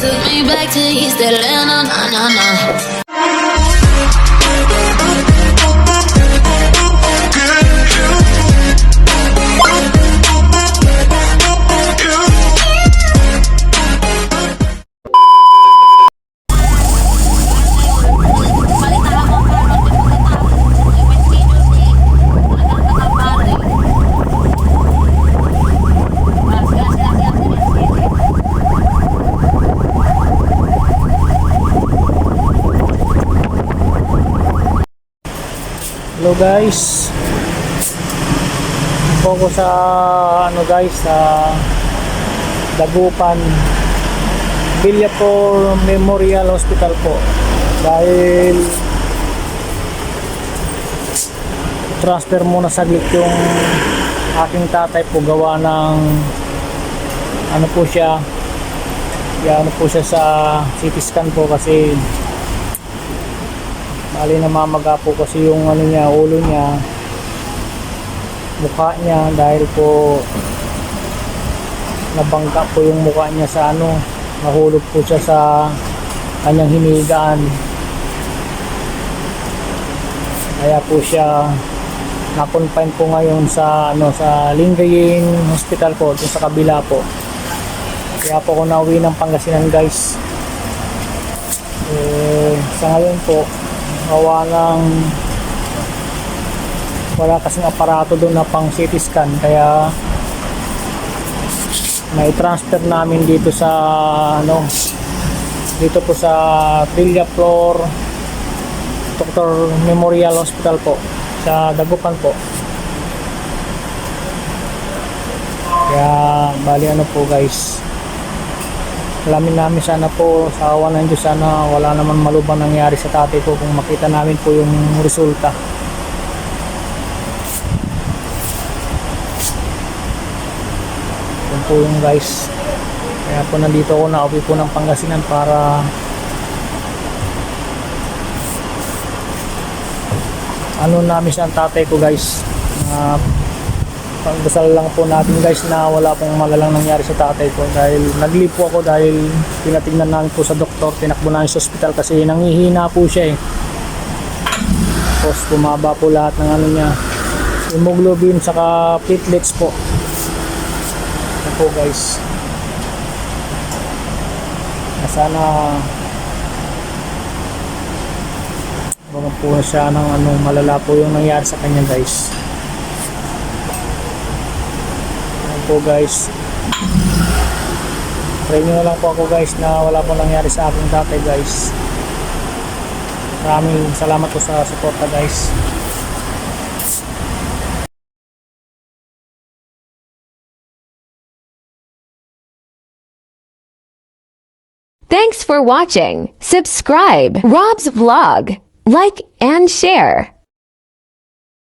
took me back to East Atlanta, nah, nah, nah. Hello guys. Ko sa ano guys sa Dagupan Villapor Memorial Hospital po. Dahil transfer muna saglit yung aking tatay po gawa ng ano po siya ya, ano po siya sa CT scan po kasi Bali namamaga po kasi yung ano niya, ulo niya, mukha niya dahil po nabangga po yung mukha niya sa ano, nahulog po siya sa kanyang hinigaan. Kaya po siya na-confine po ngayon sa ano sa Lingayen Hospital po, dun sa kabila po. Kaya po ako nauwi ng Pangasinan guys. Eh, sa ngayon po, gawa ng wala kasing aparato doon na pang CT scan kaya may transfer namin dito sa ano dito po sa Villa Flor Dr. Memorial Hospital po sa Dagupan po kaya bali ano po guys alamin namin sana po sa awa ng Diyos sana wala naman malubang nangyari sa tatay ko kung makita namin po yung resulta. Yun po yung guys. Kaya po nandito ako nauwi po ng Pangasinan para ano namin sa tatay ko guys. Na pagdasal lang po natin guys na wala pong malalang nangyari sa tatay ko dahil naglip po ako dahil tinatignan namin po sa doktor tinakbo namin sa ospital kasi nangihina po siya eh. Tapos bumaba po lahat ng ano niya hemoglobin saka platelets po. Ito po guys. Na sana Huwag po siya ng ano, malala po yung nangyari sa kanya guys. Po guys. Pray nyo lang po ako guys na wala po nangyari sa aking tatay guys. Maraming salamat po sa suporta guys. Thanks for watching. Subscribe Rob's Vlog. Like and share.